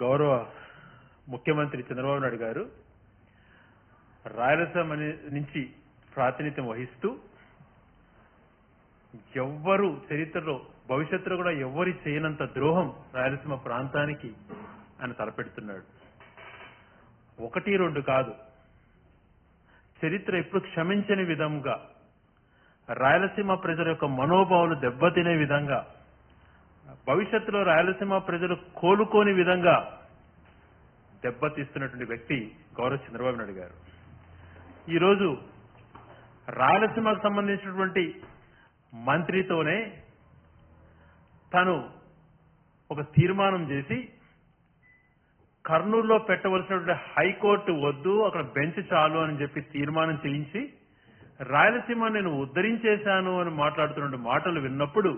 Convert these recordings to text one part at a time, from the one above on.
గౌరవ ముఖ్యమంత్రి చంద్రబాబు నాయుడు గారు రాయలసీమ నుంచి ప్రాతినిధ్యం వహిస్తూ ఎవ్వరు చరిత్రలో భవిష్యత్తులో కూడా ఎవ్వరి చేయనంత ద్రోహం రాయలసీమ ప్రాంతానికి ఆయన తలపెడుతున్నాడు. ఒకటి రెండు కాదు. చరిత్ర ఎప్పుడు క్షమించని విధంగా రాయలసీమ ప్రజల యొక్క మనోభావాలు దెబ్బతినే విధంగా భవిష్యత్తులో రాయలసీమ ప్రజలు కోలుకోని విధంగా దెబ్బతీస్తున్నటువంటి వ్యక్తి గౌరవ చంద్రబాబు నాయుడు గారు. ఈరోజు రాయలసీమకు సంబంధించినటువంటి మంత్రితోనే తను ఒక తీర్మానం చేసి కర్నూలులో పెట్టవలసినటువంటి హైకోర్టు వద్దు అక్కడ బెంచ్ చాలు అని చెప్పి తీర్మానం చేయించి రాయలసీమ నేను ఉద్ధరించేశాను అని మాట్లాడుతున్న మాటలు విన్నప్పుడు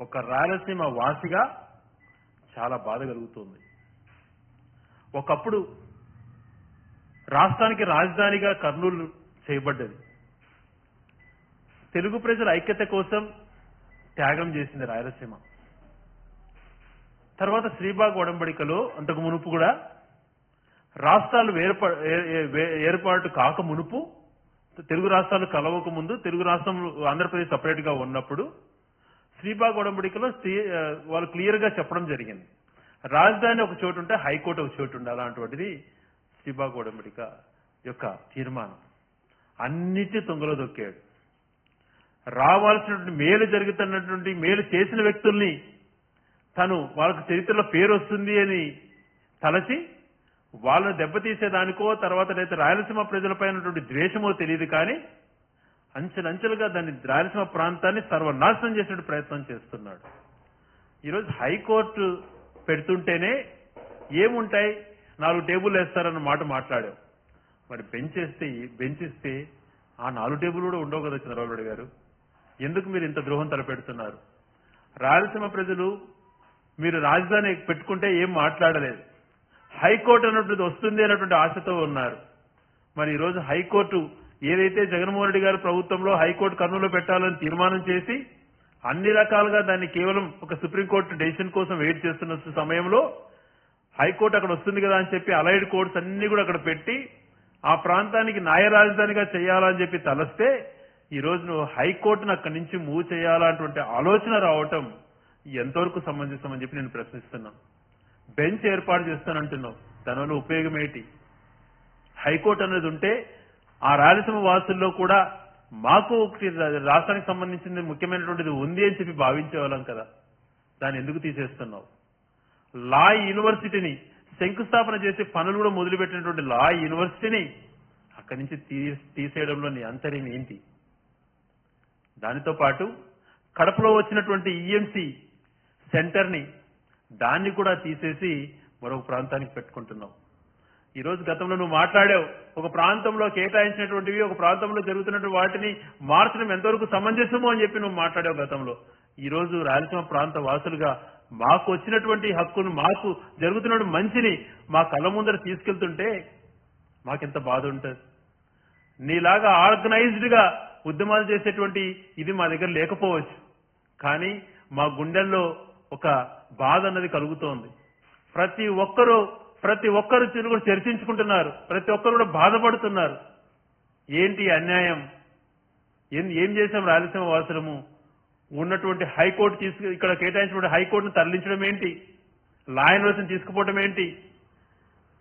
ఒక రాయలసీమ వాసిగా చాలా బాధ కలుగుతుంది. ఒకప్పుడు రాష్ట్రానికి రాజధానిగా కర్నూలు చేయబడ్డది. తెలుగు ప్రజల ఐక్యత కోసం త్యాగం చేసింది రాయలసీమ. తర్వాత శ్రీబాగ్ ఒడంబడికలో అంతకు మునుపు కూడా రాష్ట్రాలు వేర్ప వే- ఏర్పాటు కాక మునుపు తెలుగు రాష్ట్రాలు కలవక ముందు తెలుగు రాష్ట్రం ఆంధ్రప్రదేశ్ సపరేట్గా ఉన్నప్పుడు శ్రీబాగ్ ఒడంబడికలో శ్రీ- వాళ్ళు క్లియర్గా చెప్పడం జరిగింది. రాజధాని ఒక చోటు ఉంటే హైకోర్టు ఒక చోటు ఉండాలి అలాంటివంటిది శ్రీబాగ్ ఒడంబడిక యొక్క తీర్మానం. అన్నిటి తొంగలో దొక్కాడు. రావాల్సినటువంటి మేలు జరుగుతున్నటువంటి మేలు చేసిన వ్యక్తుల్ని తను వాళ్ళకు చరిత్రలో పేరు వస్తుంది అని తలచి వాళ్ళని దెబ్బతీసేదానికో తర్వాత లేదా రాయలసీమ ప్రజలపై ద్వేషమో తెలియదు కానీ అంచెలంచెలుగా దాన్ని రాయలసీమ ప్రాంతాన్ని సర్వనాశనం చేసే ప్రయత్నం చేస్తున్నాడు. ఈరోజు హైకోర్టు పెడుతుంటేనే ఏముంటాయి? నాలుగు టేబుల్ వేస్తారన్న మాట మాట్లాడాం మరి బెంచ్ వేస్తే బెంచ్ ఇస్తే ఆ నాలుగు టేబుల్ కూడా ఉండవు కదా చంద్రబాబు గారు? ఎందుకు మీరు ఇంత ద్రోహం తలపెడుతున్నారు? రాయలసీమ ప్రజలు మీరు రాజధాని పెట్టుకుంటే ఏం మాట్లాడలేదు. హైకోర్టు అన్నటువంటిది వస్తుంది అన్నటువంటి ఆశతో ఉన్నారు. మరి ఈరోజు హైకోర్టు ఏదైతే జగన్మోహన్ రెడ్డి గారు ప్రభుత్వంలో హైకోర్టు కర్నూలు పెట్టాలని తీర్మానం చేసి అన్ని రకాలుగా దాన్ని కేవలం ఒక సుప్రీంకోర్టు డెసిషన్ కోసం వెయిట్ చేస్తున్న సమయంలో హైకోర్టు అక్కడ వస్తుంది కదా అని చెప్పి అలైడ్ కోర్ట్స్ అన్ని కూడా అక్కడ పెట్టి ఆ ప్రాంతానికి న్యాయ రాజధానిగా చేయాలని చెప్పి తలస్తే ఈ రోజు నువ్వు హైకోర్టును అక్కడి నుంచి మూవ్ చేయాలన్నటువంటి ఆలోచన రావటం ఎంతవరకు సమంజసమని చెప్పి నేను ప్రశ్నిస్తున్నాను. బెంచ్ ఏర్పాటు చేస్తానంటున్నావు. దానివల్ల ఉపయోగం ఏంటి? హైకోర్టు అనేది ఉంటే ఆ రాయలసీమ వాసుల్లో కూడా మాకు ఒకటి రాష్ట్రానికి సంబంధించింది ముఖ్యమైనటువంటిది ఉంది అని చెప్పి భావించేవాళ్ళం కదా. దాన్ని ఎందుకు తీసేస్తున్నావు? లా యూనివర్సిటీని శంకుస్థాపన చేసి పనులు కూడా మొదలుపెట్టినటువంటి లా యూనివర్సిటీని అక్కడి నుంచి తీ తీసేయడంలో నీ అంతర్యం ఏంటి? దానితో పాటు కడపలో వచ్చినటువంటి ఈఎంసి సెంటర్ని దాన్ని కూడా తీసేసి మరొక ప్రాంతానికి పెట్టుకుంటున్నావు. ఈరోజు గతంలో నువ్వు మాట్లాడావు. ఒక ప్రాంతంలో కేటాయించినటువంటివి ఒక ప్రాంతంలో జరుగుతున్నటువంటి వాటిని మార్చడం ఎంతవరకు సమంజసమో అని చెప్పి నువ్వు మాట్లాడావు గతంలో. ఈరోజు రాయలసీమ ప్రాంత వాసులుగా మాకు వచ్చినటువంటి హక్కును మాకు జరుగుతున్న మంచిని మా కళ్ళ ముందర తీసుకెళ్తుంటే మాకెంత బాధ ఉంటుంది. నీలాగా ఆర్గనైజ్డ్గా ఉద్యమాలు చేసేటువంటి ఇది మా దగ్గర లేకపోవచ్చు. కానీ మా గుండెల్లో ఒక బాధ అన్నది కలుగుతోంది. ప్రతి ఒక్కరూ ప్రతి ఒక్కరు తిరుగు చర్చించుకుంటున్నారు. ప్రతి ఒక్కరు కూడా బాధపడుతున్నారు. ఏంటి అన్యాయం? ఏం ఏం చేశాం రాయలసీమ వాసులము ఉన్నటువంటి హైకోర్టు తీసుకు ఇక్కడ కేటాయించినటువంటి హైకోర్టును తరలించడం ఏంటి? లా యూనివర్సిటీని తీసుకుపోవడం ఏంటి?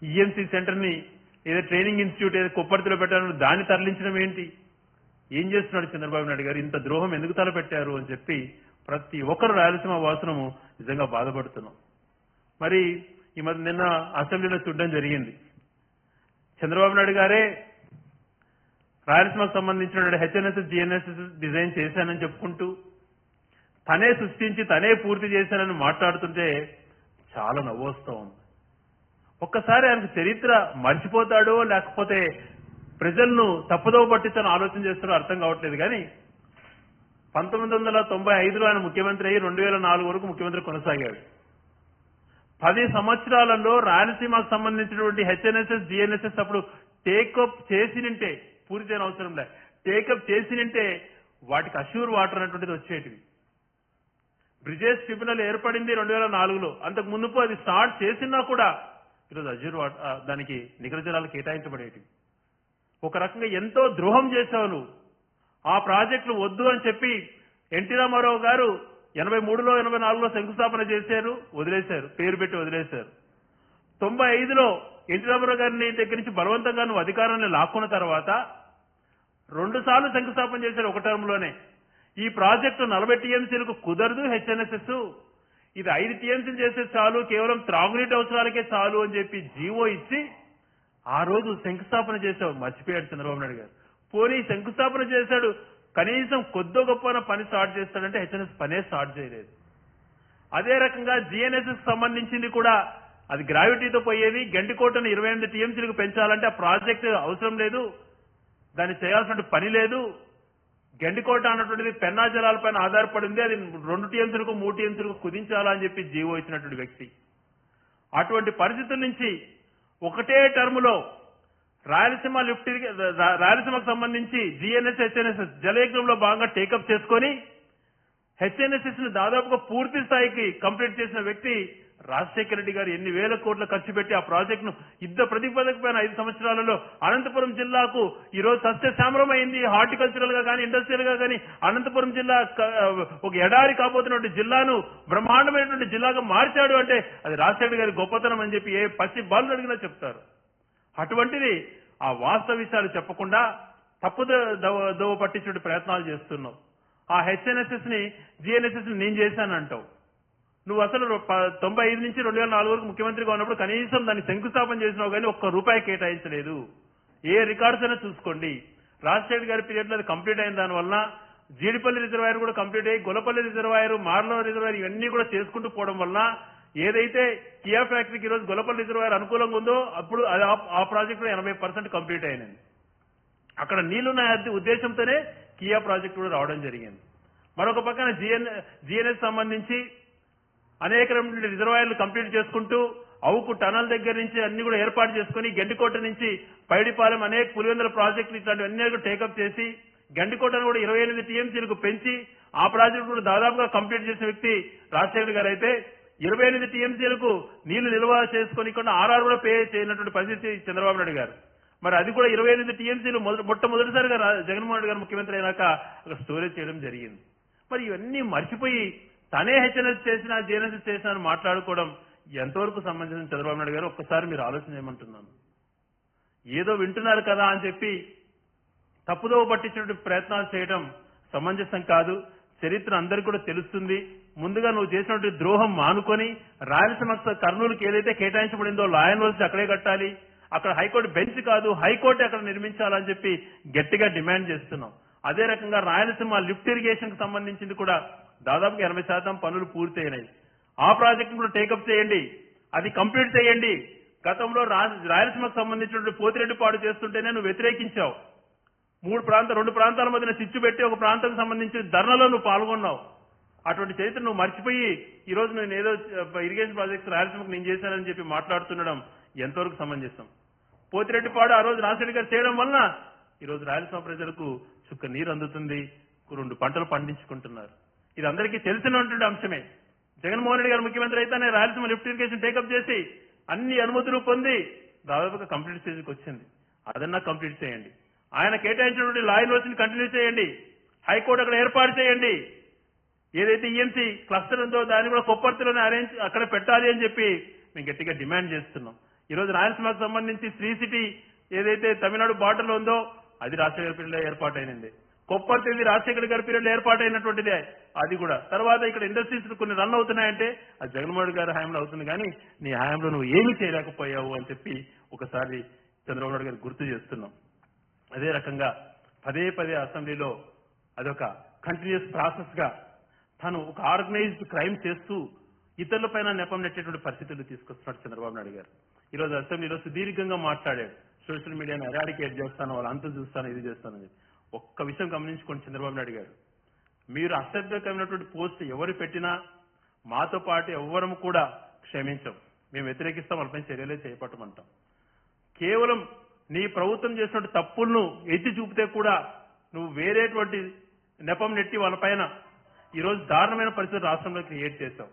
ఈఎంసీ సెంటర్ని ఏదో ట్రైనింగ్ ఇన్స్టిట్యూట్ ఏదో కుప్పర్తిలో పెట్టాలని దాన్ని తరలించడం ఏంటి? ఏం చేస్తున్నాడు చంద్రబాబు నాయుడు గారు? ఇంత ద్రోహం ఎందుకు తలపెట్టారు అని చెప్పి ప్రతి ఒక్కరు రాయలసీమ వాసనము నిజంగా బాధపడుతున్నాం. మరి ఈ మధ్య నిన్న అసెంబ్లీలో చూడడం జరిగింది. చంద్రబాబు నాయుడు గారే రాయలసీమకు సంబంధించిన హెచ్ఎన్ఎస్ జిఎన్ఎస్ఎస్ డిజైన్ చేశానని చెప్పుకుంటూ తనే సృష్టించి తనే పూర్తి చేశానని మాట్లాడుతుంటే చాలా నవ్వొస్తూ ఉంది. ఒక్కసారి ఆయనకు చరిత్ర మర్చిపోతాడో లేకపోతే ప్రజలను తప్పుదోవ పట్టించని ఆలోచన చేస్తాడో అర్థం కావట్లేదు కానీ పంతొమ్మిది వందల తొంభై ఐదులో ఆయన ముఖ్యమంత్రి అయ్యి రెండు వేల నాలుగు వరకు ముఖ్యమంత్రి కొనసాగాడు. పది సంవత్సరాలలో రాయలసీమకు సంబంధించినటువంటి హెచ్ఎన్ఎస్ఎస్ జిఎన్ఎస్ఎస్ అప్పుడు టేకప్ చేసినంటే పూర్తి చేయని అవసరం లే టేకప్ చేసినంటే వాటికి అష్యూర్ వాటర్ అనేటువంటిది వచ్చేటివి. బ్రిజేష్ ట్రిబ్యునల్ ఏర్పడింది రెండు వేల నాలుగులో. అంతకు మునుపు అది స్టార్ట్ చేసినా కూడా ఈరోజు అజూర్ దానికి నిగర జలాలు కేటాయించబడేటివి. ఒక రకంగా ఎంతో ద్రోహం చేశావు ఆ ప్రాజెక్టులు వద్దు అని చెప్పి ఎన్టీ రామారావు గారు ఎనభై మూడులో ఎనభై నాలుగులో శంకుస్థాపన చేశారు వదిలేశారు పేరు పెట్టి వదిలేశారు. తొంభై ఐదులో ఎన్టీ రామారావు గారిని దగ్గర నుంచి బలవంతంగా నువ్వు అధికారాన్ని లాక్కున్న తర్వాత రెండు సార్లు శంకుస్థాపన చేశారు ఒక టర్మ్లోనే ఈ ప్రాజెక్టు నలభై టీఎంసీలకు కుదరదు హెచ్ఎన్ఎస్ఎస్. ఇది ఐదు టీఎంసీలు చేస్తే చాలు కేవలం త్రాగునీటి అవసరాలకే చాలు అని చెప్పి జీవో ఇచ్చి ఆ రోజు శంకుస్థాపన చేశావు మర్చిపోయాడు చంద్రబాబు నాయుడు గారు. పోనీ శంకుస్థాపన చేశాడు కనీసం కొద్దో గొప్ప పని స్టార్ట్ చేస్తాడంటే హెచ్ఎన్ఎస్ పనే స్టార్ట్ చేయలేదు. అదే రకంగా జిఎన్ఎస్ఎస్ సంబంధించింది కూడా అది గ్రావిటీతో పోయేది గంటికోటను ఇరవై ఎనిమిది టీఎంసీలకు పెంచాలంటే ఆ ప్రాజెక్ట్ అవసరం లేదు దాన్ని చేయాల్సిన పని లేదు. గండికోట అన్నటువంటిది పెన్నా జలాలపైన ఆధారపడింది అది రెండు టీఎంసీలకు మూడు టీఎంసీలకు కుదించాలా అని చెప్పి జీవో ఇచ్చినటువంటి వ్యక్తి. అటువంటి పరిస్థితుల నుంచి ఒకటే టర్ములో రాయలసీమ లిఫ్ట్ రాయలసీమకు సంబంధించి జిఎన్ఎస్ హెచ్ఎన్ఎస్ జలయజ్ఞంలో భాగంగా టేకప్ చేసుకొని హెచ్ఎన్ఎస్ఎస్ను దాదాపుగా పూర్తి స్థాయికి కంప్లీట్ చేసిన వ్యక్తి రాజశేఖర రెడ్డి గారు ఎన్ని వేల కోట్లు ఖర్చు పెట్టి ఆ ప్రాజెక్టును యుద్ధ ప్రతిపాదకపోయిన ఐదు సంవత్సరాలలో అనంతపురం జిల్లాకు ఈ రోజు అయింది హార్టికల్చరల్గా కానీ ఇండస్ట్రియల్గా కానీ అనంతపురం జిల్లా ఒక ఎడారి కాబోతున్నటువంటి జిల్లాను బ్రహ్మాండమైనటువంటి జిల్లాగా మార్చాడు అంటే అది రాజశేఖర గారి గొప్పతనం అని చెప్పి ఏ పసి బాలు అడిగినా చెప్తారు. అటువంటిది ఆ వాస్తవ విషయాలు చెప్పకుండా తప్పు దోవ పట్టించే ప్రయత్నాలు చేస్తున్నావు. ఆ హెచ్ఎన్ఎస్ఎస్ని జిఎన్ఎస్ఎస్ని నేను చేశానంటావు. నువ్వు అసలు తొంభై ఐదు నుంచి రెండు వేల నాలుగు వరకు ముఖ్యమంత్రిగా ఉన్నప్పుడు కనీసం దాన్ని శంకుస్థాపన చేసినావు కానీ ఒక్క రూపాయి కేటాయించలేదు. ఏ రికార్డ్స్ అయినా చూసుకోండి. రాజశేఖర్ గారి పీరియడ్లో అది కంప్లీట్ అయిన దానివల్ల జీడిపల్లి రిజర్వాయర్ కూడా కంప్లీట్ అయ్యి గొలపల్లి రిజర్వాయర్ మార్లో రిజర్వాయర్ ఇవన్నీ కూడా చేసుకుంటూ పోవడం వల్ల ఏదైతే కియా ఫ్యాక్టరీకి ఈ రోజు గొల్లపల్లి రిజర్వాయర్ అనుకూలంగా ఉందో అప్పుడు అది ఆ- ప్రాజెక్టు ఎనభై పర్సెంట్ కంప్లీట్ అయినది. అక్కడ నీళ్ళున్న ఉద్దేశంతోనే కియా ప్రాజెక్టు కూడా రావడం జరిగింది. మరొక పక్కన జిఎన్ జిఎన్ఎస్ సంబంధించి అనేక రిజర్వాయర్లు కంప్లీట్ చేసుకుంటూ అవుకు టనల్ దగ్గర నుంచి అన్ని కూడా ఏర్పాటు చేసుకుని గండికోట నుంచి పైడిపాలెం అనేక పులివెందుల ప్రాజెక్టులు ఇట్లాంటివన్నీ కూడా టేకప్ చేసి గండికోటను కూడా ఇరవై ఎనిమిది టీఎంసీలకు పెంచి ఆ ప్రాజెక్టు కూడా దాదాపుగా కంప్లీట్ చేసిన వ్యక్తి రాజశేఖర్ గారు అయితే ఇరవై ఎనిమిది టీఎంసీలకు నీళ్ళు నిల్వ చేసుకొని కూడా ఆర్ఆర్ కూడా పే చేయనటువంటి పరిస్థితి చంద్రబాబు నాయుడు గారు. మరి అది కూడా ఇరవై ఎనిమిది టీఎంసీలు మొట్టమొదటిసారిగా జగన్మోహన్ రెడ్డి గారు ముఖ్యమంత్రి అయినాక అక్కడ స్టోరేజ్ చేయడం జరిగింది. మరి ఇవన్నీ మర్చిపోయి తనే హెచ్ఎన్ఎస్ చేసిన జేఎన్ఎస్ చేసిన అని మాట్లాడుకోవడం ఎంతవరకు సంబంధించిన చంద్రబాబు నాయుడు గారు? ఒక్కసారి మీరు ఆలోచన ఏదో వింటున్నారు కదా అని చెప్పి తప్పుదోవ పట్టించినటువంటి ప్రయత్నాలు చేయడం సమంజసం కాదు. చరిత్ర అందరికీ కూడా తెలుస్తుంది. ముందుగా నువ్వు చేసినటువంటి ద్రోహం మానుకొని రాయలసీమ కర్నూలుకి ఏదైతే కేటాయించబడిందో లాయన్ వలసి అక్కడే కట్టాలి. అక్కడ హైకోర్టు బెంచ్ కాదు హైకోర్టు అక్కడ నిర్మించాలని చెప్పి గట్టిగా డిమాండ్ చేస్తున్నాం. అదే రకంగా రాయలసీమ లిఫ్ట్ ఇరిగేషన్కు సంబంధించింది కూడా దాదాపుగా ఎనభై శాతం పనులు పూర్తయినాయి. ఆ ప్రాజెక్టును కూడా టేకప్ చేయండి అది కంప్లీట్ చేయండి. గతంలో రాయలసీమకు సంబంధించినటువంటి పోతిరెడ్డిపాడు చేస్తుంటేనే నువ్వు వ్యతిరేకించావు. మూడు ప్రాంత రెండు ప్రాంతాల మధ్యన చిచ్చు పెట్టి ఒక ప్రాంతానికి సంబంధించి ధర్నలో నువ్వు పాల్గొన్నావు. అటువంటి చరిత్ర నువ్వు మర్చిపోయి ఈ రోజు నేను ఏదో ఇరిగేషన్ ప్రాజెక్ట్స్ రాయలసీమకు నేను చేశానని చెప్పి మాట్లాడుతుండడం ఎంతవరకు సమంజసం? పోతిరెడ్డిపాడు ఆ రోజు రాజశేఖర్ గారు చేయడం వలన ఈ రోజు రాయలసీమ ప్రజలకు చుక్క నీరు అందుతుంది రెండు పంటలు పండించుకుంటున్నారు. ఇది అందరికీ తెలిసినటువంటి అంశమే. జగన్మోహన్ రెడ్డి గారు ముఖ్యమంత్రి అయితేనే రాయలసీమ లిఫ్ట్ ఇరిగేషన్ టేకప్ చేసి అన్ని అనుమతులు పొంది దాదాపుగా కంప్లీట్ స్టేజ్కి వచ్చింది. అదన్నా కంప్లీట్ చేయండి. ఆయన కేటాయించినటువంటి లా యూనివర్సిటీని కంటిన్యూ చేయండి. హైకోర్టు అక్కడ ఏర్పాటు చేయండి. ఏదైతే ఈఎంసి క్లస్టర్ ఉందో దాన్ని కూడా కొప్పర్తిలోనే అరేంజ్ అక్కడ పెట్టాలి అని చెప్పి మేము గట్టిగా డిమాండ్ చేస్తున్నాం. ఈ రోజు రాయలసీమకు సంబంధించి శ్రీ సిటీ ఏదైతే తమిళనాడు బార్డర్లో ఉందో అది రాజశేఖర పీరియడ్లో ఏర్పాటైనది కొప్పర్తిది రాజశేఖర గారి పీరియడ్లో ఏర్పాటైనటువంటిదే అది కూడా. తర్వాత ఇక్కడ ఇండస్ట్రీస్ కొన్ని రన్ అవుతున్నాయంటే అది జగన్మోహన్ గారి హయాంలో అవుతుంది కానీ నీ హయాంలో నువ్వు ఏమీ చేయలేకపోయావు అని చెప్పి ఒకసారి చంద్రబాబు నాయుడు గారు గుర్తు చేస్తున్నాం. అదే రకంగా పదే పదే అసెంబ్లీలో అదొక కంటిన్యూస్ ప్రాసెస్గా తను ఒక ఆర్గనైజ్డ్ క్రైమ్ చేస్తూ ఇతరులపైన నెపం నెట్టేటువంటి పరిస్థితులు తీసుకొస్తున్నాడు చంద్రబాబు నాయుడు గారు. ఈ రోజు అసెంబ్లీలో సుదీర్ఘంగా మాట్లాడాడు. సోషల్ మీడియాను ఎరాడికేట్ చేస్తాను వాళ్ళు అంతం చూస్తాను ఇది చేస్తాను అని. ఒక్క విషయం గమనించుకోండి చంద్రబాబు నాయుడు గారు. మీరు అసభ్యకరమైనటువంటి పోస్ట్ ఎవరు పెట్టినా మాతో పాటు ఎవ్వరం కూడా క్షమించం. మేము వ్యతిరేకిస్తాం వాళ్ళపై చర్యలే చేపట్టమంటాం. కేవలం నీ ప్రభుత్వం చేసినటువంటి తప్పులను ఎత్తి చూపితే కూడా నువ్వు వేరేటువంటి నెపం నెట్టి వాళ్ళపైన ఈరోజు దారుణమైన పరిస్థితులు రాష్ట్రంలో క్రియేట్ చేశాం.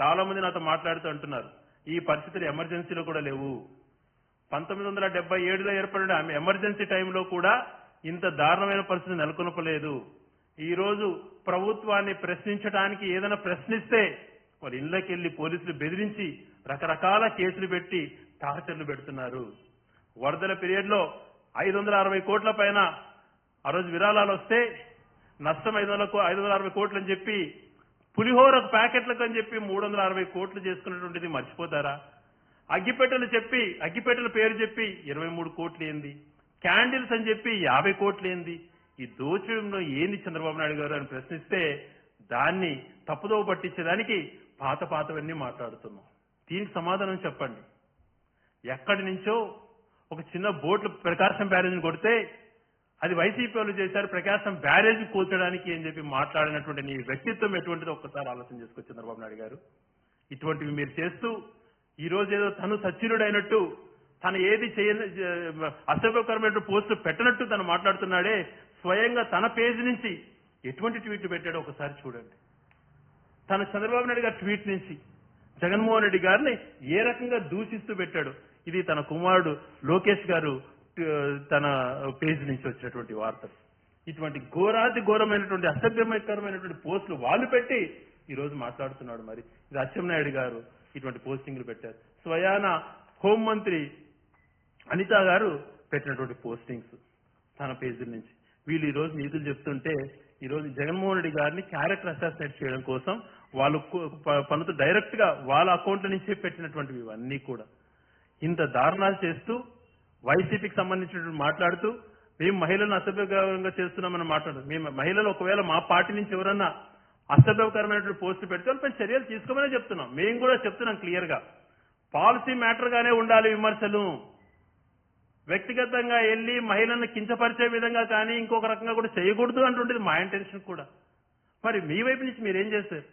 చాలా మంది నాతో మాట్లాడుతూ అంటున్నారు ఈ పరిస్థితులు ఎమర్జెన్సీలో కూడా లేవు. పంతొమ్మిది వందల డెబ్బై ఏడులో ఏర్పడిన ఆమె ఎమర్జెన్సీ టైంలో కూడా ఇంత దారుణమైన పరిస్థితి నెలకొల్పలేదు. ఈ రోజు ప్రభుత్వాన్ని ప్రశ్నించడానికి ఏదైనా ప్రశ్నిస్తే వారి ఇళ్ళకి వెళ్ళి పోలీసులు బెదిరించి రకరకాల కేసులు పెట్టి టార్చర్లు పెడుతున్నారు. వరదల పీరియడ్లో ఐదు వందల అరవై కోట్ల పైన ఆ రోజు విరాళాలు వస్తే నష్టం ఐదు వందల ఐదు వందల అరవై కోట్లు అని చెప్పి పులిహోర ప్యాకెట్లకు అని చెప్పి మూడు వందల అరవై కోట్లు చేసుకున్నటువంటిది మర్చిపోతారా? అగ్గిపెట్టెలు చెప్పి అగ్గిపెట్టెల పేరు చెప్పి ఇరవై మూడు కోట్లు ఏంది? క్యాండిల్స్ అని చెప్పి యాభై కోట్లు ఏంది? ఈ దోచడంలో ఏంది చంద్రబాబు నాయుడు గారు అని ప్రశ్నిస్తే దాన్ని తప్పుదోవ పట్టించేదానికి పాత పాతవన్నీ మాట్లాడుతున్నాం. దీనికి సమాధానం చెప్పండి. ఎక్కడి నుంచో ఒక చిన్న బోట్లు ప్రకాశం బ్యారేజ్ని కొడితే అది వైసీపీ వాళ్ళు చేశారు ప్రకాశం బ్యారేజ్ కూల్చడానికి అని చెప్పి మాట్లాడినటువంటి నీ వ్యక్తిత్వం ఎటువంటిదో ఒక్కసారి ఆలోచన చేసుకో చంద్రబాబు నాయుడు గారు. ఇటువంటివి మీరు చేస్తూ ఈ రోజు ఏదో తను సచ్చిరుడైనట్టు తను ఏది చేయ అసభ్యకరమైన పోస్టు పెట్టనట్టు తను మాట్లాడుతున్నాడే స్వయంగా తన పేజీ నుంచి ఎటువంటి ట్వీట్లు పెట్టాడో ఒకసారి చూడండి. తన చంద్రబాబు నాయుడు గారి ట్వీట్ నుంచి జగన్మోహన్ రెడ్డి గారిని ఏ రకంగా దూషిస్తూ పెట్టాడు? ఇది తన కుమారుడు లోకేష్ గారు తన పేజ్ నుంచి వచ్చినటువంటి వార్తలు. ఇటువంటి ఘోరాతి ఘోరమైనటువంటి అసభ్యకరమైనటువంటి పోస్టులు వాళ్ళు పెట్టి ఈ రోజు మాట్లాడుతున్నాడు మరి. ఇది అచ్చెన్నాయుడు గారు ఇటువంటి పోస్టింగ్లు పెట్టారు. స్వయాన హోంమంత్రి అనిత గారు పెట్టినటువంటి పోస్టింగ్స్ తన పేజీ నుంచి. వీళ్ళు ఈ రోజు నీతులు చెప్తుంటే ఈ రోజు జగన్మోహన్ రెడ్డి గారిని క్యారెక్టర్ అసాసినేట్ చేయడం కోసం వాళ్ళు పనులు డైరెక్ట్గా వాళ్ళ అకౌంట్ల నుంచే పెట్టినటువంటివి ఇవన్నీ కూడా. ఇంత దారుణాలు చేస్తూ వైసీపీకి సంబంధించినటువంటి మాట్లాడుతూ మేము మహిళలను అసభ్యకరంగా చేస్తున్నామని మాట్లాడు మేము మహిళలు ఒకవేళ మా పార్టీ నుంచి ఎవరన్నా అసభ్యకరమైనటువంటి పోస్టులు పెడితే వాళ్ళపై చర్యలు తీసుకోమనే చెప్తున్నాం. మేము కూడా చెప్తున్నాం క్లియర్గా. పాలసీ మ్యాటర్ గానే ఉండాలి విమర్శలు. వ్యక్తిగతంగా వెళ్ళి మహిళలను కించపరిచే విధంగా కానీ ఇంకొక రకంగా కూడా చేయకూడదు అంటుండేది మా ఇంటెన్షన్ కూడా. మరి మీ వైపు నుంచి మీరేం చేశారు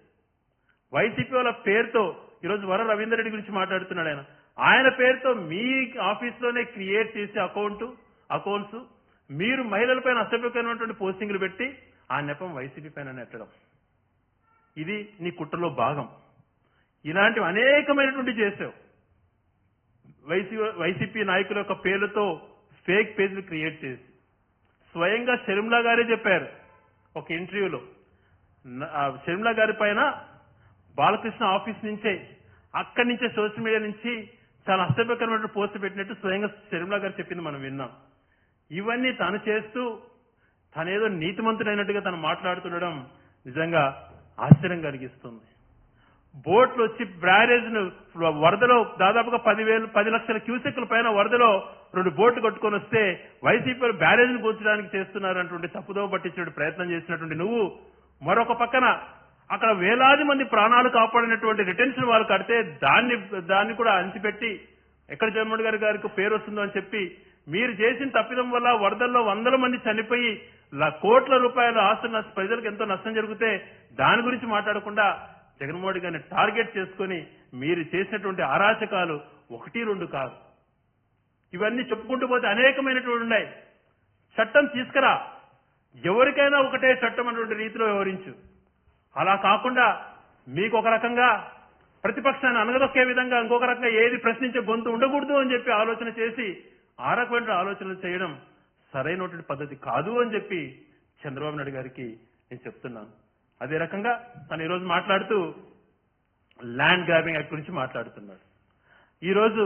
వైసీపీ వాళ్ళ పేరుతో ఈరోజు వర రవీందర్ రెడ్డి గురించి మాట్లాడుతున్నాడు ఆయన. ఆయన పేరుతో మీ ఆఫీస్లోనే క్రియేట్ చేసే అకౌంట్ అకౌంట్స్ మీరు మహిళలపైన అసభ్యకరమైనటువంటి పోస్టింగ్లు పెట్టి ఆ నెపం వైసీపీ పైన నెట్టడం. ఇది నీ కుట్రలో భాగం. ఇలాంటివి అనేకమైనటువంటి చేసావు. వైసీ వైసీపీ నాయకుల యొక్క పేర్లతో ఫేక్ పేజ్లు క్రియేట్ చేసి. స్వయంగా షర్మిలా గారే చెప్పారు ఒక ఇంటర్వ్యూలో. న- షర్మిలా గారి పైన బాలకృష్ణ ఆఫీస్ నుంచే అక్కడి నుంచే సోషల్ మీడియా నుంచి చాలా అసభ్యకరమైన పోస్ట్ పెట్టినట్టు స్వయంగా శర్మిలా గారు చెప్పింది మనం విన్నాం. ఇవన్నీ తను చేస్తూ తనేదో నీతిమంతుడైనట్టుగా తను మాట్లాడుతుండడం నిజంగా ఆశ్చర్యం కలిగిస్తుంది. బోట్లు వచ్చి బ్యారేజ్ వరదలో దాదాపుగా పదివేలు పది లక్షల క్యూసెక్ల పైన వరదలో రెండు బోట్లు కట్టుకొని వస్తే వైసీపీ బ్యారేజ్ను కూర్చడానికి చేస్తున్నారు తప్పుదోవ పట్టించే ప్రయత్నం చేసినటువంటి నువ్వు మరొక పక్కన అక్కడ వేలాది మంది ప్రాణాలు కాపాడినటువంటి రిటెన్షన్ వాళ్ళు కడితే దాన్ని దాన్ని కూడా అంచిపెట్టి ఎక్కడ జగన్మోహన్ గారి గారికి పేరు వస్తుందో అని చెప్పి మీరు చేసిన తప్పిదం వల్ల వరదల్లో వందల మంది చనిపోయి ల- కోట్ల రూపాయల ఆస్తులు నష్ట ప్రజలకు ఎంతో నష్టం జరిగితే దాని గురించి మాట్లాడకుండా జగన్మోహన్ గారిని టార్గెట్ చేసుకొని మీరు చేసినటువంటి అరాచకాలు ఒకటి రెండు కాదు. ఇవన్నీ చెప్పుకుంటూ పోతే అనేకమైనటువంటి ఉన్నాయి. చట్టం తీసుకురా. ఎవరికైనా ఒకటే చట్టం అన్నటువంటి రీతిలో వివరించు అలా కాకుండా మీకు ఒక రకంగా ప్రతిపక్షాన్ని అనగదొక్కే విధంగా ఇంకొక రకంగా ఏది ప్రశ్నించే గొంతు ఉండకూడదు అని చెప్పి ఆలోచన చేసి ఆ రకమైన ఆలోచనలు చేయడం సరైనటువంటి పద్ధతి కాదు అని చెప్పి చంద్రబాబు నాయుడు గారికి నేను చెప్తున్నాను. అదే రకంగా తను ఈరోజు మాట్లాడుతూ ల్యాండ్ గ్రాబింగ్ యాక్ట్ గురించి మాట్లాడుతున్నాడు. ఈరోజు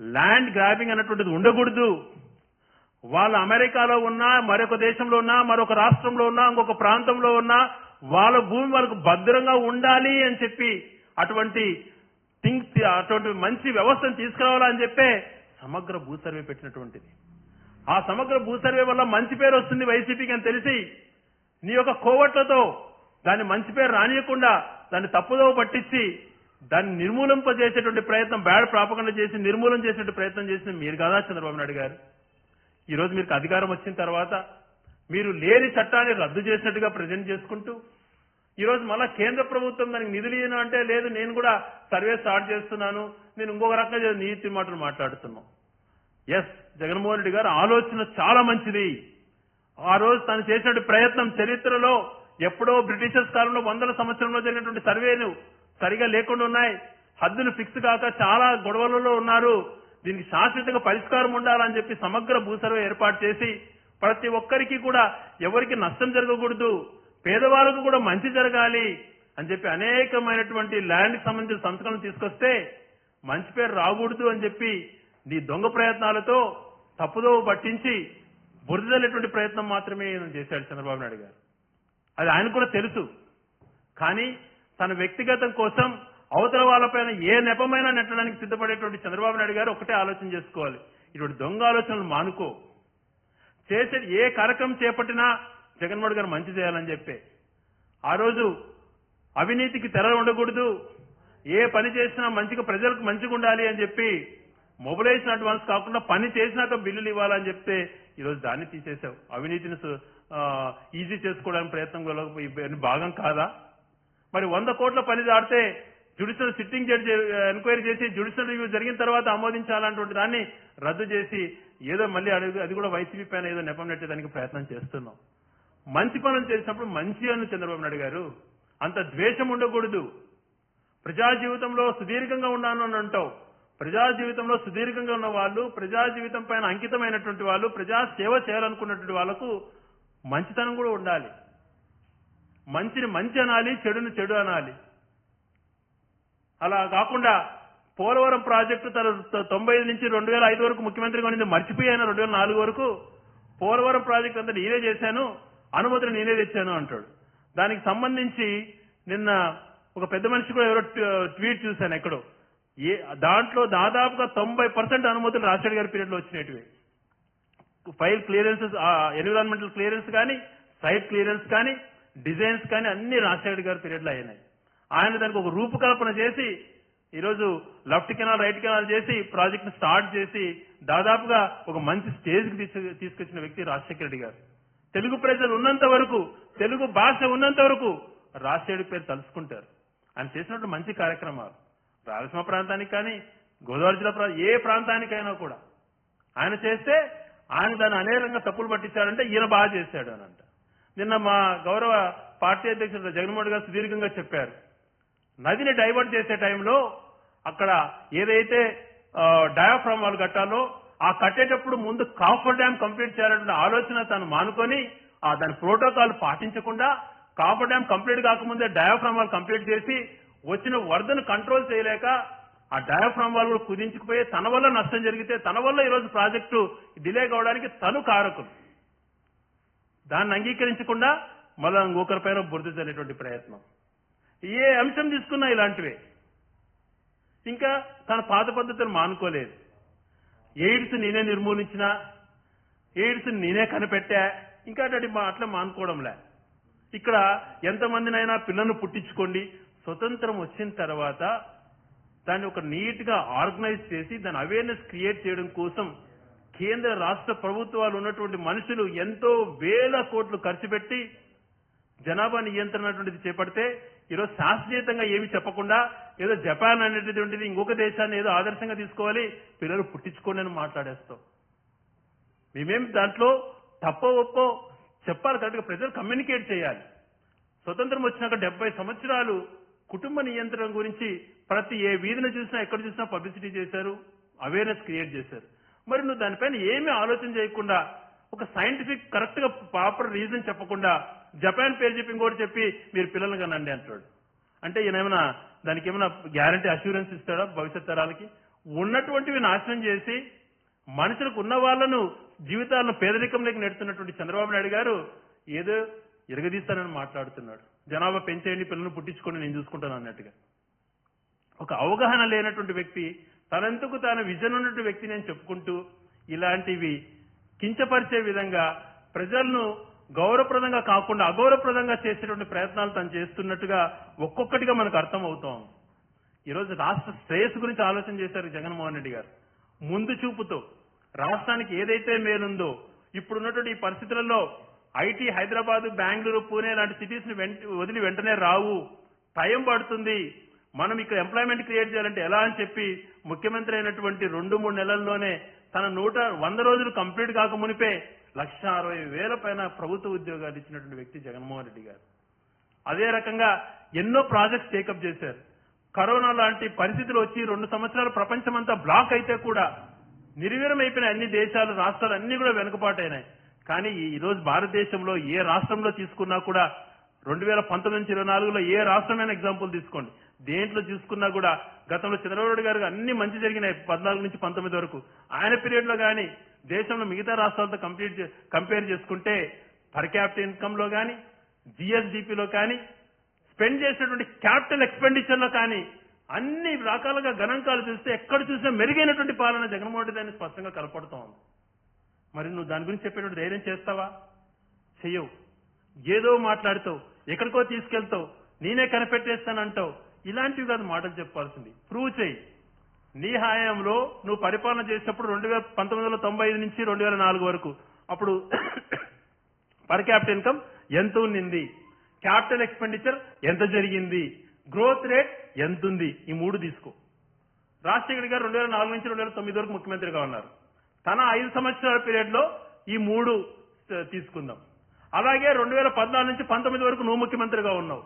ల్యాండ్ గ్రాబింగ్ అన్నటువంటిది ఉండకూడదు. వాళ్ళు అమెరికాలో ఉన్నా మరొక దేశంలో ఉన్నా మరొక రాష్ట్రంలో ఉన్నా ఇంకొక ప్రాంతంలో ఉన్నా వాళ్ళ భూమి వాళ్ళకు భద్రంగా ఉండాలి అని చెప్పి అటువంటి థింగ్స్ అటువంటి మంచి వ్యవస్థను తీసుకురావాలని చెప్పే సమగ్ర భూ సర్వే పెట్టినటువంటిది. ఆ సమగ్ర భూ సర్వే వల్ల మంచి పేరు వస్తుంది వైసీపీకి అని తెలిసి నీ యొక్క కోవట్లతో దాన్ని మంచి పేరు రానియకుండా దాన్ని తప్పుదోవ పట్టించి దాన్ని నిర్మూలింపజేసేటువంటి ప్రయత్నం బ్యాడ్ ప్రాపకుండా చేసి నిర్మూలన చేసేటువంటి ప్రయత్నం చేసిన మీరు కదా చంద్రబాబు నాయుడు గారు? ఈరోజు మీకు అధికారం వచ్చిన తర్వాత మీరు లేని చట్టాన్ని రద్దు చేసినట్టుగా ప్రజెంట్ చేసుకుంటూ ఈరోజు మళ్ళా కేంద్ర ప్రభుత్వం దానికి నిధులు ఇయ్యను అంటే లేదు నేను కూడా సర్వే స్టార్ట్ చేస్తున్నాను నేను ఇంకొక రకంగా నీతి మాటలు మాట్లాడుతున్నాం. ఎస్ జగన్మోహన్ రెడ్డి గారు ఆలోచన చాలా మంచిది. ఆ రోజు తను చేసిన ప్రయత్నం చరిత్రలో ఎప్పుడో బ్రిటిషర్స్ కాలంలో వందల సంవత్సరంలో జరిగినటువంటి సర్వేలు సరిగా లేకుండా ఉన్నాయి. హద్దులు ఫిక్స్ కాక చాలా గొడవలలో ఉన్నారు. దీనికి శాశ్వతంగా పరిష్కారం ఉండాలని చెప్పి సమగ్ర భూ సర్వే ఏర్పాటు చేసి ప్రతి ఒక్కరికి కూడా ఎవరికి నష్టం జరగకూడదు పేదవాళ్ళకు కూడా మంచి జరగాలి అని చెప్పి అనేకమైనటువంటి ల్యాండ్కి సంబంధించిన సంతకాలను తీసుకొస్తే మంచి పేరు రాకూడదు అని చెప్పి నీ దొంగ ప్రయత్నాలతో తప్పుదోవ పట్టించి బురదలేటువంటి ప్రయత్నం మాత్రమే చేశాడు చంద్రబాబు నాయుడు గారు. అది ఆయన కూడా తెలుసు. కానీ తన వ్యక్తిగతం కోసం అవతల వాళ్ళపైన ఏ నెపమైనా నెట్టడానికి సిద్ధపడేటువంటి చంద్రబాబు నాయుడు గారు ఒకటే ఆలోచన చేసుకోవాలి. ఇటువంటి దొంగ ఆలోచనలు మానుకో. చేసే ఏ కార్యక్రమం చేపట్టినా జగన్మోహన్ గారు మంచి చేయాలని చెప్పే. ఆ రోజు అవినీతికి తెర ఉండకూడదు. ఏ పని చేసినా మంచిగా ప్రజలకు మంచిగా ఉండాలి అని చెప్పి మొబిలైజేషన్ అడ్వాన్స్ కాకుండా పని చేసినాక బిల్లులు ఇవ్వాలని చెప్తే ఈరోజు దాన్ని తీసేశావు. అవినీతిని ఈజీ చేసుకోవడానికి ప్రయత్నం భాగం కాదా? మరి వంద కోట్ల పని దాడితే జ్యుడిషియల్ సిట్టింగ్ జడ్జి ఎంక్వైరీ చేసి జ్యుడిషియల్ రివ్యూ జరిగిన తర్వాత ఆమోదించాలన్నటువంటి దాన్ని రద్దు చేసి ఏదో మళ్ళీ అడిగి అది కూడా వైసీపీ పైన ఏదో నెపం నెట్టేదానికి ప్రయత్నం చేస్తున్నాం. మంచి పనులు చేసినప్పుడు మంచి అని చంద్రబాబు నాయుడు గారు. అంత ద్వేషం ఉండకూడదు. ప్రజా జీవితంలో సుదీర్ఘంగా ఉన్నాను అని అంటావు. ప్రజా జీవితంలో సుదీర్ఘంగా ఉన్న వాళ్ళు ప్రజా జీవితం పైన అంకితమైనటువంటి వాళ్ళు ప్రజా సేవ చేయాలనుకున్నటువంటి వాళ్ళకు మంచితనం కూడా ఉండాలి. మంచిని మంచి అనాలి చెడుని చెడు అనాలి. అలా కాకుండా పోలవరం ప్రాజెక్టు తన తొంభై ఐదు నుంచి రెండు వేల ఐదు వరకు ముఖ్యమంత్రిగా ఉండింది మర్చిపోయాను రెండు వేల నాలుగు వరకు పోలవరం ప్రాజెక్టు అంతా నేనే చేశాను అనుమతులు నేనే తెచ్చాను అంటాడు. దానికి సంబంధించి నిన్న ఒక పెద్ద మనిషి కూడా ఎవరో ట్వీట్ చూశాను ఎక్కడో. ఏ దాంట్లో దాదాపుగా తొంభై పర్సెంట్ అనుమతులు రాజశేఖర్ గారి పీరియడ్ వచ్చినవి ఫైల్ క్లియరెన్సెస్ ఎన్విరాన్మెంటల్ క్లియరెన్స్ కానీ సైట్ క్లియరెన్స్ కానీ డిజైన్స్ కానీ అన్ని రాజశేఖర్ గారి పీరియడ్లో అయినాయి. ఆయన దానికి ఒక రూపకల్పన చేసి ఈరోజు లెఫ్ట్ కెనాల్ రైట్ కెనాల్ చేసి ప్రాజెక్ట్ని స్టార్ట్ చేసి దాదాపుగా ఒక మంచి స్టేజ్కి తీసుకొచ్చిన వ్యక్తి రాజశేఖర రెడ్డి గారు. తెలుగు ప్రజలు ఉన్నంత వరకు తెలుగు భాష ఉన్నంత వరకు రాజశేఖర్ పేరు తలుసుకుంటారు ఆయన చేసినట్టు మంచి కార్యక్రమాలు రాయలసీమ ప్రాంతానికి కానీ గోదావరి జిల్లా ప్రా- ఏ ప్రాంతానికైనా కూడా. ఆయన చేస్తే ఆయన దాన్ని అనేకంగా తప్పులు పట్టించాడంటే ఈయన బాగా చేశాడు అని అంట. నిన్న మా గౌరవ పార్టీ అధ్యక్షుడు జగన్మోహన్ గారు సుదీర్ఘంగా చెప్పారు. నదిని డైవర్ట్ చేసే టైంలో అక్కడ ఏదైతే డయాఫ్రామ్ వాళ్ళు కట్టాలో ఆ కట్టేటప్పుడు ముందు కాఫర్ డ్యామ్ కంప్లీట్ చేయాలన్న ఆలోచన తను మానుకొని ఆ దాని ప్రోటోకాల్ పాటించకుండా కాఫర్ డ్యామ్ కంప్లీట్ కాకముందే డయాఫ్రామ్ వాళ్ళు కంప్లీట్ చేసి వచ్చిన వరదను కంట్రోల్ చేయలేక ఆ డయాఫ్రామ్ వాళ్ళు కుదించుకుపోయి తన వల్ల నష్టం జరిగితే తన వల్ల ఈరోజు ప్రాజెక్టు డిలే కావడానికి తను కారకులు. దాన్ని అంగీకరించకుండా మళ్ళీ ఇంకొకరిపైన బురద చల్లేటువంటి ప్రయత్నం. ఏ అంశం తీసుకున్నా ఇలాంటివే. ఇంకా తన పాత పద్ధతులు మానుకోలేదు. ఎయిడ్స్ నేనే నిర్మూలించిన ఎయిడ్స్ నేనే కనిపెట్టా ఇంకా అట్లాంటి మా అట్లా మానుకోవడంలే. ఇక్కడ ఎంతమందినైనా పిల్లలను పుట్టించుకోండి. స్వతంత్రం వచ్చిన తర్వాత దాన్ని ఒక నీట్గా ఆర్గనైజ్ చేసి దాని అవేర్నెస్ క్రియేట్ చేయడం కోసం కేంద్ర రాష్ట్ర ప్రభుత్వాలు ఉన్నటువంటి మనుషులు ఎంతో వేల కోట్లు ఖర్చు పెట్టి జనాభా నియంత్రణ అటువంటిది చేపడితే ఈరోజు శాస్త్రీయతంగా ఏమి చెప్పకుండా ఏదో జపాన్ అనేటటువంటిది ఇంకొక దేశాన్ని ఏదో ఆదర్శంగా తీసుకోవాలి పిల్లలు పుట్టించుకోండి అని మాట్లాడేస్తాం. మేమేం దాంట్లో తప్పో ఒప్పో చెప్పాలి కరెక్ట్గా ప్రజలు కమ్యూనికేట్ చేయాలి. స్వతంత్రం వచ్చినాక డెబ్బై సంవత్సరాలు కుటుంబ నియంత్రణ గురించి ప్రతి ఏ వీధిని చూసినా ఎక్కడ చూసినా పబ్లిసిటీ చేశారు అవేర్నెస్ క్రియేట్ చేశారు. మరి నువ్వు దానిపైన ఏమీ ఆలోచన చేయకుండా ఒక సైంటిఫిక్ కరెక్ట్గా ప్రాపర్ రీజన్ చెప్పకుండా జపాన్ పేరు చెప్పి ఇంకోటి చెప్పి మీరు పిల్లలు కనండి అంటాడు. అంటే ఈయన ఏమైనా దానికి ఏమైనా గ్యారంటీ అష్యూరెన్స్ ఇస్తాడా భవిష్యత్ తరాలకి? ఉన్నటువంటివి నాశనం చేసి మనుషులకు ఉన్న వాళ్ళను జీవితాలను పేదరికంలోకి నెడుతున్నటువంటి చంద్రబాబు నాయుడు గారు ఏదో ఎరగదీస్తానని మాట్లాడుతున్నాడు. జనాభా పెంచేయండి పిల్లలను పుట్టించుకోండి నేను చూసుకుంటాను అన్నట్టుగా. ఒక అవగాహన లేనటువంటి వ్యక్తి తనంతకు తాను విజన్ ఉన్నటువంటి వ్యక్తి నేను చెప్పుకుంటూ ఇలాంటివి కించపరిచే విధంగా ప్రజలను గౌరవప్రదంగా కాకుండా అగౌరవప్రదంగా చేసేటువంటి ప్రయత్నాలు తను చేస్తున్నట్టుగా ఒక్కొక్కటిగా మనకు అర్థం అవుతాం ఈరోజు రాష్ట్ర శ్రేయస్సు గురించి ఆలోచన చేశారు జగన్మోహన్ రెడ్డి గారు. ముందు చూపుతో రాష్ట్రానికి ఏదైతే మేలుందో ఇప్పుడున్నటువంటి ఈ పరిస్థితులలో ఐటీ హైదరాబాద్ బెంగళూరు పూణే లాంటి సిటీస్ని వదిలి వెంటనే రావు. టైం పడుతుంది. మనం ఇక్కడ ఎంప్లాయ్మెంట్ క్రియేట్ చేయాలంటే ఎలా అని చెప్పి ముఖ్యమంత్రి అయినటువంటి రెండు మూడు నెలల్లోనే తన నూట వంద రోజులు కంప్లీట్ కాక మునిపే లక్ష అరవై వేల పైన ప్రభుత్వ ఉద్యోగాలు ఇచ్చినటువంటి వ్యక్తి జగన్మోహన్ రెడ్డి గారు. అదే రకంగా ఎన్నో ప్రాజెక్ట్స్ టేకప్ చేశారు. కరోనా లాంటి పరిస్థితులు వచ్చి రెండు సంవత్సరాలు ప్రపంచమంతా బ్లాక్ అయితే కూడా నిర్వీరమైపోయిన అన్ని దేశాలు రాష్ట్రాలు అన్ని కూడా వెనుకపాటైనాయి కానీ ఈ రోజు భారతదేశంలో ఏ రాష్ట్రంలో తీసుకున్నా కూడా రెండు వేల పంతొమ్మిది నుంచి ఇరవై నాలుగులో ఏ రాష్ట్రమైన ఎగ్జాంపుల్ తీసుకోండి. దేంట్లో చూసుకున్నా కూడా గతంలో చంద్రబాబు గారు అన్ని మంచి జరిగినాయి పద్నాలుగు నుంచి పంతొమ్మిది వరకు. ఆయన పీరియడ్లో కానీ దేశంలో మిగతా రాష్ట్రాలతో కంప్లీట్ కంపేర్ చేసుకుంటే పర్ క్యాపిటల్ ఇన్కమ్లో కానీ జిఎస్డిపిలో కానీ స్పెండ్ చేసినటువంటి క్యాపిటల్ ఎక్స్పెండిచర్లో కానీ అన్ని రకాలుగా గణాంకాలు చూస్తే ఎక్కడ చూసినా మెరుగైనటువంటి పాలన జగన్మోహన్ రెడ్డి అని స్పష్టంగా కనపడుతూ ఉంది. మరి నువ్వు దాని గురించి చెప్పేటువంటి ధైర్యం చేస్తావా? చెయ్యవు. ఏదో మాట్లాడుతావు ఎక్కడికో తీసుకెళ్తావు నేనే కనిపెట్టేస్తానంటావు. ఇలాంటివి కాదు మాటలు చెప్పాల్సింది. ప్రూవ్ చేయి నీ హయాంలో నువ్వు పరిపాలన చేసేటప్పుడు రెండు వేల పంతొమ్మిది వందల తొంభై ఐదు నుంచి రెండు వేల నాలుగు వరకు. అప్పుడు పర్ క్యాపిటల్ ఇన్కమ్ ఎంత ఉన్నింది? క్యాపిటల్ ఎక్స్పెండిచర్ ఎంత జరిగింది? గ్రోత్ రేట్ ఎంత ఉంది? ఈ మూడు తీసుకో. రాజశేఖర్ గారు రెండు వేల నాలుగు నుంచి రెండు వేల తొమ్మిది వరకు ముఖ్యమంత్రిగా ఉన్నారు. తన ఐదు సంవత్సరాల పీరియడ్లో ఈ మూడు తీసుకుందాం. అలాగే రెండు వేల పద్నాలుగు నుంచి పంతొమ్మిది వరకు నువ్వు ముఖ్యమంత్రిగా ఉన్నావు.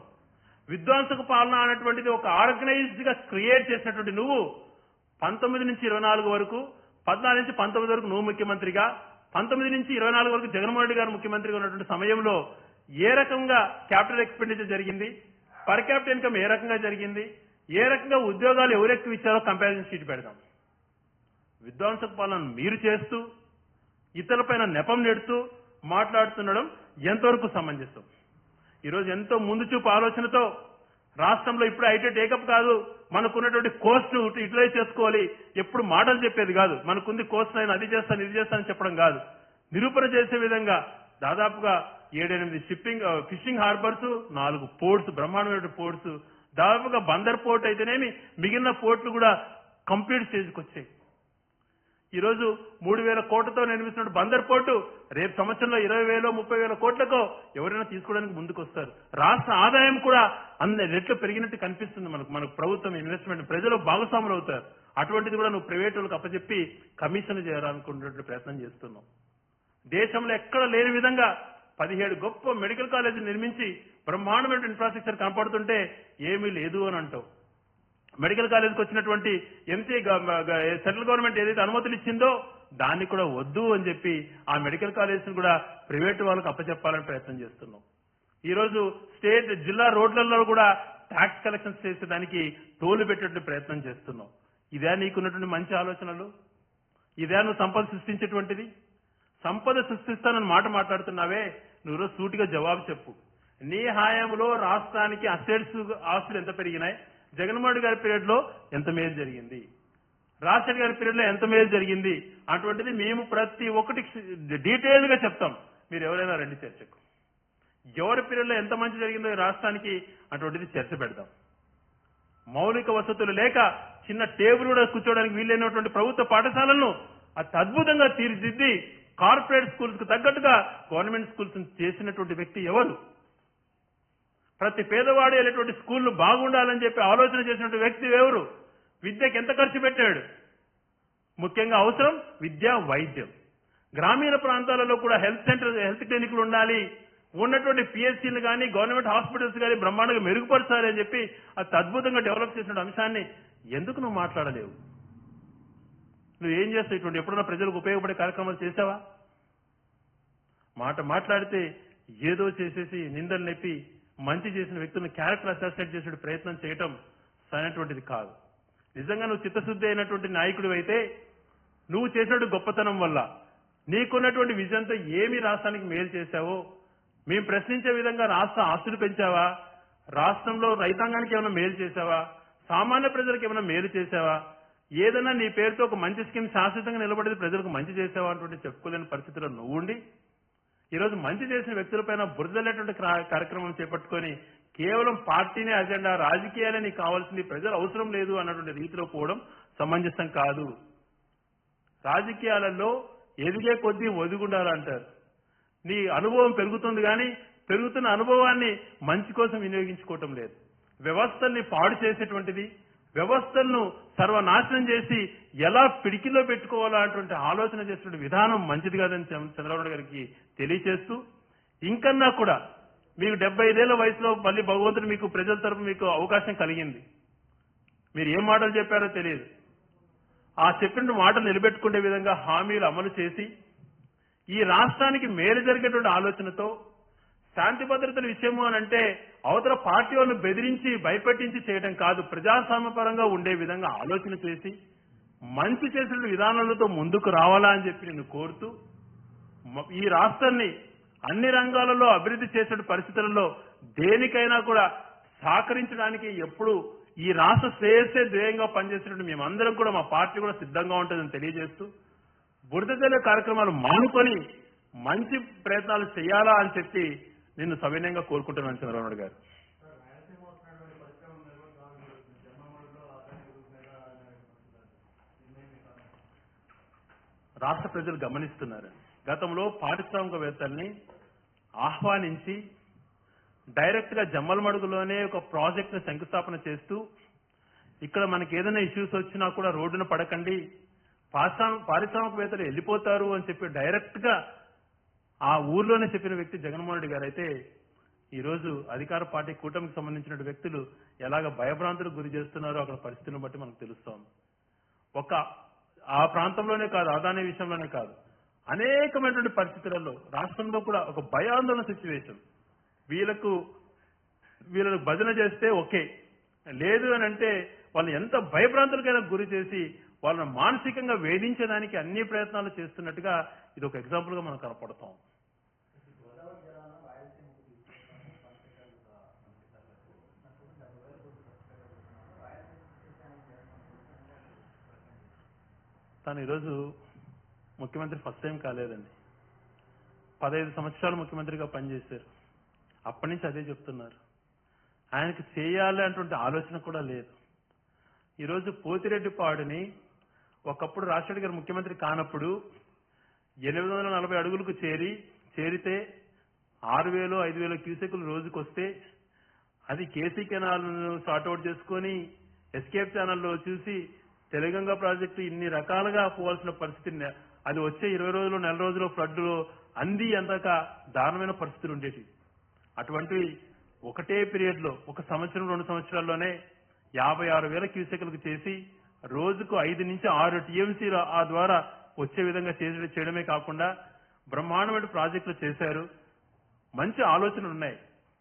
విధ్వంసక పాలన అనేటువంటిది ఒక ఆర్గనైజ్డ్గా క్రియేట్ చేసినటువంటి నువ్వు పంతొమ్మిది నుంచి ఇరవై నాలుగు వరకు పద్నాలుగు నుంచి పంతొమ్మిది వరకు నువ్వు ముఖ్యమంత్రిగా పంతొమ్మిది నుంచి ఇరవై నాలుగు వరకు జగన్మోహన్ రెడ్డి గారు ముఖ్యమంత్రిగా ఉన్నటువంటి సమయంలో ఏ రకంగా క్యాపిటల్ ఎక్స్పెండిచర్ జరిగింది? పర్ క్యాపిటల్ ఇన్కమ్ ఏ రకంగా జరిగింది? ఏ రకంగా ఉద్యోగాలు ఎవరు ఎక్కువ ఇచ్చారో కంపారిజన్ షీట్ పెడదాం. విధ్వంసక పాలన మీరు చేస్తూ ఇతరులపైన నెపం నెడుతూ మాట్లాడుతుండడం ఎంతవరకు సమంజసం? ఈరోజు ఎంతో ముందు చూపు ఆలోచనతో రాష్ట్రంలో ఇప్పుడు ఐటీ టేకప్ కాదు. మనకున్నటువంటి కోర్సు యూటిలైజ్ చేసుకోవాలి. ఎప్పుడు మాటలు చెప్పేది కాదు. మనకుంది కోర్సు నేను అది చేస్తాను ఇది చేస్తాను చెప్పడం కాదు. నిరూపణ చేసే విధంగా దాదాపుగా ఏడెనిమిది షిప్పింగ్ ఫిషింగ్ హార్బర్స్ నాలుగు పోర్ట్స్ బ్రహ్మాండమైన పోర్ట్స్ దాదాపుగా బందర్ పోర్ట్ అయితేనేమి మిగిలిన పోర్ట్లు కూడా కంప్లీట్ స్టేజ్కి వచ్చాయి. ఈ రోజు మూడు వేల కోట్లతో నిర్మిస్తున్న బందర్ పోర్టు రేపు సంవత్సరంలో ఇరవై వేలు ముప్పై వేల కోట్లకో ఎవరైనా తీసుకోవడానికి ముందుకొస్తారు రాష్ట్ర ఆదాయం కూడా అన్ని రెట్లు పెరిగినట్టు కనిపిస్తుంది మనకు. మనకు ప్రభుత్వం ఇన్వెస్ట్మెంట్ ప్రజలు భాగస్వాములు అవుతారు. అటువంటిది కూడా నువ్వు ప్రైవేట్ వాళ్ళకి అప్పచెప్పి కమిషన్ చేయాలనుకున్నటువంటి ప్రయత్నం చేస్తున్నావు. దేశంలో ఎక్కడ లేని విధంగా పదిహేడు గొప్ప మెడికల్ కాలేజీ నిర్మించి బ్రహ్మాండమైన ఇన్ఫ్రాస్ట్రక్చర్ కనపడుతుంటే ఏమీ లేదు అని అంటావు. మెడికల్ కాలేజ్కి వచ్చినటువంటి ఎంసీ సెంట్రల్ గవర్నమెంట్ ఏదైతే అనుమతులు ఇచ్చిందో దాన్ని కూడా వద్దు అని చెప్పి ఆ మెడికల్ కాలేజీని కూడా ప్రైవేట్ వాళ్ళకి అప్పచెప్పాలని ప్రయత్నం చేస్తున్నాం. ఈరోజు స్టేట్ జిల్లా రోడ్లలో కూడా ట్యాక్స్ కలెక్షన్స్ చేసేదానికి టోలు పెట్టేటువంటి ప్రయత్నం చేస్తున్నాం. ఇదే నీకున్నటువంటి మంచి ఆలోచనలు? ఇదే నువ్వు సంపద సృష్టించేటువంటిది? సంపద సృష్టిస్తానని మాట మాట్లాడుతున్నావే? నువ్వు సూటిగా జవాబు చెప్పు. నీ హాయంలో రాష్ట్రానికి అసెట్స్ ఆస్తులు ఎంత పెరిగినాయి? జగన్మోహన్ గారి పీరియడ్లో ఎంత మేలు జరిగింది? రాజశేఖర్ గారి పీరియడ్లో ఎంత మేలు జరిగింది? అటువంటిది మేము ప్రతి ఒక్కటి డీటెయిల్గా చెప్తాం. మీరు ఎవరైనా రండి చర్చకు. ఎవరి పీరియడ్లో ఎంత మంచి జరిగిందో రాష్ట్రానికి అటువంటిది చర్చ పెడదాం. మౌలిక వసతులు లేక చిన్న టేబుల్ కూడా కూర్చోవడానికి వీలైనటువంటి ప్రభుత్వ పాఠశాలలను అతి అద్భుతంగా తీర్చిదిద్ది కార్పొరేట్ స్కూల్స్కు తగ్గట్టుగా గవర్నమెంట్ స్కూల్స్ చేసినటువంటి వ్యక్తి ఎవరు? ప్రతి పేదవాడు వెళ్ళేటువంటి స్కూళ్ళు బాగుండాలని చెప్పి ఆలోచన చేసినటువంటి వ్యక్తి ఎవరు? విద్యకి ఎంత ఖర్చు పెట్టాడు? ముఖ్యంగా అవసరం విద్య వైద్యం. గ్రామీణ ప్రాంతాలలో కూడా హెల్త్ సెంటర్ హెల్త్ క్లినిక్లు ఉండాలి. ఉన్నటువంటి పిఎస్సీలు కానీ గవర్నమెంట్ హాస్పిటల్స్ కానీ బ్రహ్మాండంగా మెరుగుపరచాలి అని చెప్పి అది అద్భుతంగా డెవలప్ చేసిన అంశాన్ని ఎందుకు నువ్వు మాట్లాడలేవు? నువ్వు ఏం చేస్తావు ఇటువంటి? ఎప్పుడైనా ప్రజలకు ఉపయోగపడే కార్యక్రమాలు చేసావా? మాట మాట్లాడితే ఏదో చేసేసి నిందలు నెప్పి మంచి చేసిన వ్యక్తులను క్యారెక్టర్ అసాసినేట్ చేసే ప్రయత్నం చేయటం సరైనటువంటిది కాదు. నిజంగా నువ్వు చిత్తశుద్ధి అయినటువంటి నాయకుడు అయితే నువ్వు చేసినట్టు గొప్పతనం వల్ల నీకున్నటువంటి విజయంతో ఏమి రాష్ట్రానికి మేలు చేశావో మేము ప్రశ్నించే విధంగా రాష్ట్ర ఆస్తులు పెంచావా రాష్ట్రంలో రైతాంగానికి ఏమైనా మేలు చేశావా సామాన్య ప్రజలకు ఏమైనా మేలు చేశావా ఏదైనా నీ పేరుతో ఒక మంచి స్కీమ్ శాశ్వతంగా నిలబడేది ప్రజలకు మంచి చేసావా అటువంటి చెప్పుకోలేని పరిస్థితిలో నువ్వు ఉండి ఈరోజు మంచి చేసిన వ్యక్తులపైన బురదలేటువంటి కార్యక్రమం చేపట్టుకొని కేవలం పార్టీనే అజెండా రాజకీయాలే నీకు కావాల్సింది ప్రజలు అవసరం లేదు అన్నటువంటి రీతిలో పోవడం సమంజసం కాదు. రాజకీయాలలో ఎదిగే కొద్దీ ఒదిగుండాలంటారు. నీ అనుభవం పెరుగుతుంది కానీ పెరుగుతున్న అనుభవాన్ని మంచి కోసం వినియోగించుకోవటం లేదు. వ్యవస్థల్ని పాడు చేసేటువంటిది వ్యవస్థలను సర్వనాశనం చేసి ఎలా పిడికిలో పెట్టుకోవాలా అటువంటి ఆలోచన చేసినటువంటి విధానం మంచిది కాదని చంద్రబాబు గారికి తెలియచేస్తూ ఇంకన్నా కూడా మీకు డెబ్బై ఐదేళ్ళ వయసులో మళ్ళీ భగవంతుడు మీకు ప్రజల తరపు మీకు అవకాశం కలిగింది. మీరు ఏం మాటలు చెప్పారో తెలియదు. ఆ చెప్పిన మాటలు నిలబెట్టుకునే విధంగా హామీలు అమలు చేసి ఈ రాష్ట్రానికి మేలు జరిగేటువంటి ఆలోచనతో శాంతి భద్రతల విషయము అని అంటే అవతల పార్టీ వాళ్ళని బెదిరించి భయపెట్టించి చేయడం కాదు. ప్రజాస్వామ్యపరంగా ఉండే విధంగా ఆలోచన చేసి మంచి చేసిన విధానాలతో ముందుకు రావాలా అని చెప్పి నేను కోరుతూ ఈ రాష్ట్రాన్ని అన్ని రంగాలలో అభివృద్ధి చేసిన పరిస్థితులలో దేనికైనా కూడా సహకరించడానికి ఎప్పుడు ఈ రాష్ట్ర శ్రేయస్సే ధ్యేయంగా పనిచేసినట్టు మేమందరం కూడా మా పార్టీ కూడా సిద్ధంగా ఉంటుందని తెలియజేస్తూ బురద కార్యక్రమాలు మానుకొని మంచి ప్రయత్నాలు చేయాలా అని చెప్పి నిన్ను సవినయంగా కోరుకుంటున్నాను చంద్రబాబు గారు. రాష్ట్ర ప్రజలు గమనిస్తున్నారు. గతంలో పారిశ్రామికవేత్తల్ని ఆహ్వానించి డైరెక్ట్గా జమ్మలమడుగులోనే ఒక ప్రాజెక్ట్ను శంకుస్థాపన చేస్తూ ఇక్కడ మనకి ఏదైనా ఇష్యూస్ వచ్చినా కూడా రోడ్డున పడకండి పారిశ్రామిక పారిశ్రామికవేత్తలు వెళ్ళిపోతారు అని చెప్పి డైరెక్ట్గా ఆ ఊర్లోనే చెప్పిన వ్యక్తి జగన్మోహన్ రెడ్డి గారు అయితే ఈరోజు అధికార పార్టీ కూటమికి సంబంధించిన వ్యక్తులు ఎలాగ భయభ్రాంతులకు గురి చేస్తున్నారో అక్కడ పరిస్థితిని బట్టి మనకు తెలుస్తోంది. ఒక ఆ ప్రాంతంలోనే కాదు అదాని విషయంలోనే కాదు. అనేకమైనటువంటి పరిస్థితులలో రాష్ట్రంలో కూడా ఒక భయాందోళన సిచ్యువేషన్ వీళ్ళకు వీళ్ళకు భజన చేస్తే ఓకే. లేదు అని అంటే వాళ్ళు ఎంత భయభ్రాంతులకైనా గురి చేసి వాళ్ళని మానసికంగా వేధించడానికి అన్ని ప్రయత్నాలు చేస్తున్నట్టుగా ఇది ఒక ఎగ్జాంపుల్గా మనం కనపడతాం తను ఈరోజు ముఖ్యమంత్రి ఫస్ట్ టైం కాలేదండి. పదహైదు సంవత్సరాలు ముఖ్యమంత్రిగా పనిచేశారు. అప్పటి నుంచి అదే చెప్తున్నారు. ఆయనకు చేయాలి అటువంటి ఆలోచన కూడా లేదు. ఈరోజు పోతిరెడ్డిపాడుని ఒకప్పుడు రాజశేఖర్ గారు ముఖ్యమంత్రి కానప్పుడు ఎనిమిది వందల నలభై అడుగులకు చేరి చేరితే ఆరు వేలు ఐదు వేల క్యూసెక్లు రోజుకు వస్తే అది కేసీ కెనాల్ను షార్ట్అవుట్ చేసుకొని ఎస్కేప్ ఛానల్లో చూసి తెలంగాణ ప్రాజెక్టు ఇన్ని రకాలుగా పోవాల్సిన పరిస్థితి అది వచ్చే ఇరవై రోజులు నెల రోజులు ఫ్లడ్లో అంది అందాక దారుణమైన పరిస్థితులు ఉండేవి అటువంటివి ఒకటే పీరియడ్లో ఒక సంవత్సరం రెండు సంవత్సరాల్లోనే యాభై ఆరు వేల క్యూసెక్లకు చేసి రోజుకు ఐదు నుంచి ఆరు టీఎంసీ ఆ ద్వారా వచ్చే విధంగా చేసి చేయడమే కాకుండా బ్రహ్మాండమైన ప్రాజెక్టులు చేశారు. మంచి ఆలోచనలు ఉన్నాయి.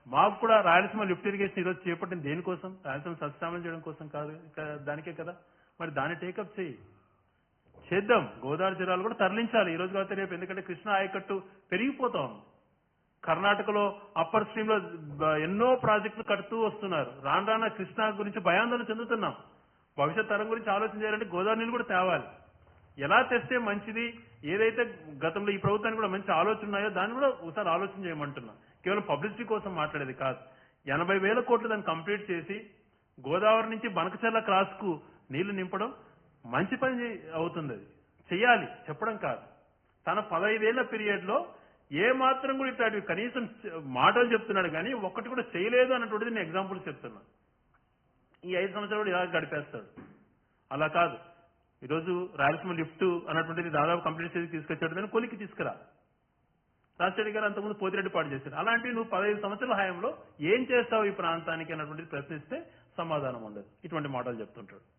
మాకు కూడా రాయలసీమ లిఫ్ట్ ఇరిగేషన్ ఈరోజు చేపట్టింది దేనికోసం? రాయలసీమ సత్సామం చేయడం కోసం కాదు దానికే కదా? మరి దాన్ని టేకప్ చేయి చేద్దాం. గోదావరి జిల్లాలు కూడా తరలించాలి. ఈ రోజు కాదు రేపు. ఎందుకంటే కృష్ణా ఆయకట్టు పెరిగిపోతా ఉంది. కర్ణాటకలో అప్పర్ స్ట్రీమ్లో ఎన్నో ప్రాజెక్టులు కడుతూ వస్తున్నారు. రాను రాన కృష్ణా గురించి భయాందోళన చెందుతున్నాం. భవిష్యత్ తరం గురించి ఆలోచన చేయాలంటే గోదావరి నీళ్ళు కూడా తేవాలి. ఎలా తెస్తే మంచిది? ఏదైతే గతంలో ఈ ప్రభుత్వానికి కూడా మంచి ఆలోచన ఉన్నాయో దాన్ని కూడా ఒకసారి ఆలోచన చేయమంటున్నా. కేవలం పబ్లిసిటీ కోసం మాట్లాడేది కాదు. ఎనభై వేల కోట్లు దాన్ని కంప్లీట్ చేసి గోదావరి నుంచి బనకచర్ల క్రాస్కు నీళ్ళు నింపడం మంచి పని అవుతుంది. అది చెయ్యాలి. చెప్పడం కాదు. తన పదహైదేళ్ళ పీరియడ్లో ఏ మాత్రం కూడా ఇట్లాంటివి కనీసం మాటలు చెప్తున్నాడు కానీ ఒక్కటి కూడా చేయలేదు అన్నటువంటిది నేను ఎగ్జాంపుల్ చెప్తున్నా. ఈ ఐదు సంవత్సరాలు కూడా ఇలా గడిపేస్తాడు. అలా కాదు. ఈరోజు రాయలసీమ లిఫ్ట్ అన్నటువంటిది దాదాపు కంప్లీట్ చేసి తీసుకొచ్చాడు కానీ కొలికి తీసుకురా. రాజశేఖర్ గారు అంతకుముందు పోతిరెడ్డి పాటు చేశారు. అలాంటివి నువ్వు పదహైదు సంవత్సరాల హయాంలో ఏం చేస్తావు ఈ ప్రాంతానికి అన్నటువంటిది ప్రశ్నిస్తే సమాధానం ఉండదు. ఇటువంటి మాటలు చెప్తుంటాడు.